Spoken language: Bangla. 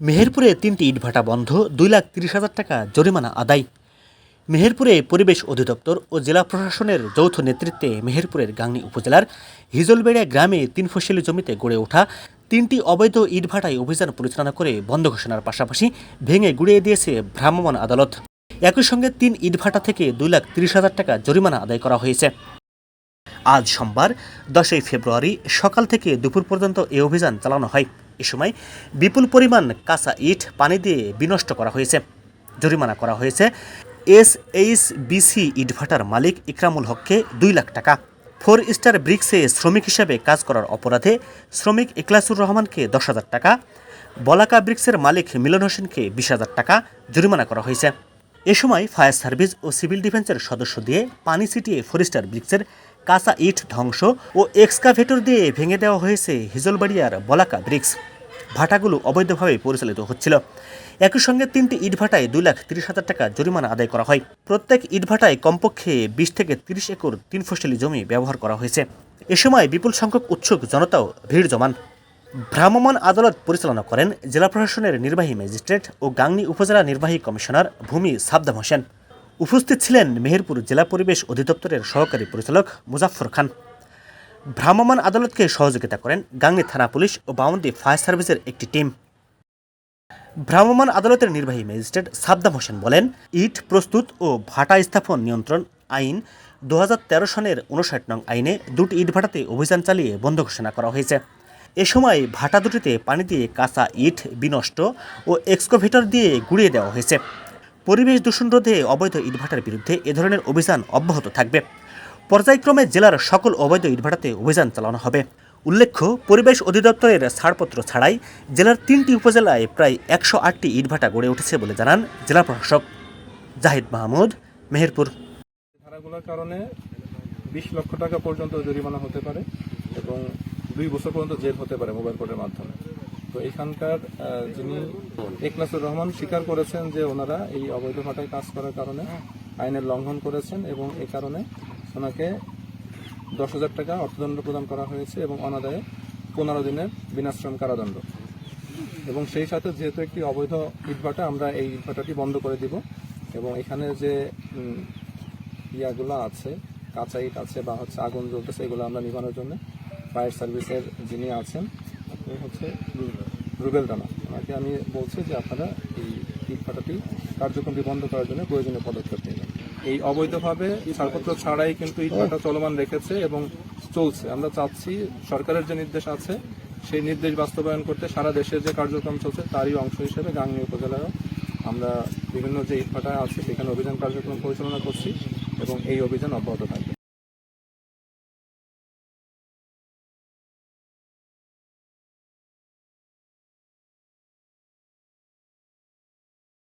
মেহেরপুরে তিনটি ইটভাটা বন্ধ, দুই লাখ তিরিশ হাজার টাকা জরিমানা আদায়। মেহেরপুরে পরিবেশ অধিদপ্তর ও জেলা প্রশাসনের যৌথ নেতৃত্বে মেহেরপুরের গাংনী উপজেলার হিজলবেড়িয়া গ্রামে তিন ফসলি জমিতে গড়ে ওঠা তিনটি অবৈধ ইটভাটায় অভিযান পরিচালনা করে বন্ধ ঘোষণার পাশাপাশি ভেঙে গুড়িয়ে দিয়েছে ভ্রাম্যমাণ আদালত। একই সঙ্গে তিন ইটভাটা থেকে দুই লাখ তিরিশ হাজার টাকা জরিমানা আদায় করা হয়েছে। আজ সোমবার, দশই ফেব্রুয়ারি সকাল থেকে দুপুর পর্যন্ত এই অভিযান চালানো হয়। এ সময় বিপুল পরিমাণ কাঁচা ইট, পানি দিয়ে বিনষ্ট করা হয়েছে। জরিমানা করা হয়েছে। এস এইচ বিসি ইটভাটার মালিক ইকরামুল হককে দুই লাখ টাকা। ফোর স্টার ব্রিক্সে শ্রমিক হিসেবে কাজ করার অপরাধে শ্রমিক ইকলাসুর রহমানকে দশ হাজার টাকা, বলাকা ব্রিক্সের মালিক মিলন হোসেনকে বিশ হাজার টাকা জরিমানা করা হয়েছে। এ সময় ফায়ার সার্ভিস ও সিভিল ডিফেন্সের সদস্য দিয়ে পানি ছিটিয়ে ফোর স্টার ব্রিক্সের কাঁচা ইট ধ্বংস ও এক্সকাভেটর দিয়ে ভেঙে দেওয়া হয়েছে হিজলবাড়িয়ার বলাকা ব্রিক্স। ভাটাগুলো অবৈধভাবে পরিচালিত হচ্ছিল। একই সঙ্গে তিনটি ইটভাটায় দুই লাখ তিরিশ হাজার টাকা জরিমানা আদায় করা হয়। প্রত্যেক ইটভাটায় কমপক্ষে বিশ থেকে তিরিশ একর তিন ফসলি জমি ব্যবহার করা হয়েছে। এ সময় বিপুল সংখ্যক উৎসুক জনতাও ভিড় জমান। ভ্রাম্যমাণ আদালত পরিচালনা করেন জেলা প্রশাসনের নির্বাহী ম্যাজিস্ট্রেট ও গাংনী উপজেলা নির্বাহী কমিশনার ভূমি সাবদাম হোসেন। উপস্থিত ছিলেন মেহেরপুর জেলা পরিবেশ অধিদপ্তরের সহকারী পরিচালক মুজাফর খান। ভ্রাম্যমাণ আদালতকে সহযোগিতা করেন গাংনী থানা পুলিশ ও বাউন্দি ফায়ার সার্ভিসের একটি টিম। ভ্রাম্যমাণ আদালতের নির্বাহী ম্যাজিস্ট্রেট সাবদাম হোসেন বলেন, ইট প্রস্তুত ও ভাটা স্থাপন নিয়ন্ত্রণ আইন দু তেরো সনের উনষাট নং আইনে দুটি ইট ভাটাতে অভিযান চালিয়ে বন্ধ ঘোষণা করা হয়েছে। এ সময় ভাটা দুটিতে পানি দিয়ে কাঁচা ইট, বিনষ্ট ও এক্সকোভেটর দিয়ে গুড়িয়ে দেওয়া হয়েছে। পরিবেশ দূষণ রোধে অবৈধ ইটভাটার বিরুদ্ধে এ ধরনের অভিযান অব্যাহত থাকবে। পর্যায়ক্রমে জেলার সকল অবৈধ ইটভাটাতে অভিযান চালানো হবে। উল্লেখ্য, পরিবেশ অধিদপ্তরের ছাড়পত্র ছাড়াই জেলার তিনটি উপজেলায় প্রায় একশো আটটি ইটভাটা গড়ে উঠেছে বলে জানান জেলা প্রশাসক জাহিদ মাহমুদ, মেহেরপুর। ধারাগুলোর কারণে বিশ লক্ষ টাকা পর্যন্ত জরিমানা হতে পারে এবং দুই বছর পর্যন্ত জেল হতে পারে মোবাইল কোর্টের মাধ্যমে। তো এখানকার যিনি একনাসুর রহমান স্বীকার করেছেন যে ওনারা এই অবৈধ ভাটায় কাজ করার কারণে আইনের লঙ্ঘন করেছেন এবং এই কারণে ওনাকে দশ হাজার টাকা অর্থদণ্ড প্রদান করা হয়েছে এবং অনাদায়ে পনেরো দিনের বিনাশ্রম কারাদণ্ড। এবং সেই সাথে যেহেতু একটি অবৈধ ইটভাটা, আমরা এই ইটভাটাটি বন্ধ করে দিব। এবং এখানে যে ইয়াগুলো আছে, কাঁচা ইট আছে বা হচ্ছে আগুন জ্বলতেছে, এগুলো আমরা নিভানোর জন্য ফায়ার সার্ভিসের যিনি আছেন হচ্ছে রুবেল রানা। ওনাকে আমি বলছি যে আপনারা এই ইটভাটাটি কার্যক্রমটি বন্ধ করার জন্য প্রয়োজনীয় পদক্ষেপ নেবেন এই অবৈধভাবে ছাড়পত্র ছাড়াই কিন্তু ইটভাটা চলমান রেখেছে এবং চলছে। আমরা চাচ্ছি সরকারের যে নির্দেশ আছে, সেই নির্দেশ বাস্তবায়ন করতে সারা দেশের যে কার্যক্রম চলছে, তারই অংশ হিসেবে গাংনী উপজেলায় আমরা বিভিন্ন যে ইটভাটা আছে, সেখানে অভিযান কার্যক্রম পরিচালনা করছি এবং এই অভিযান অব্যাহত থাকবে।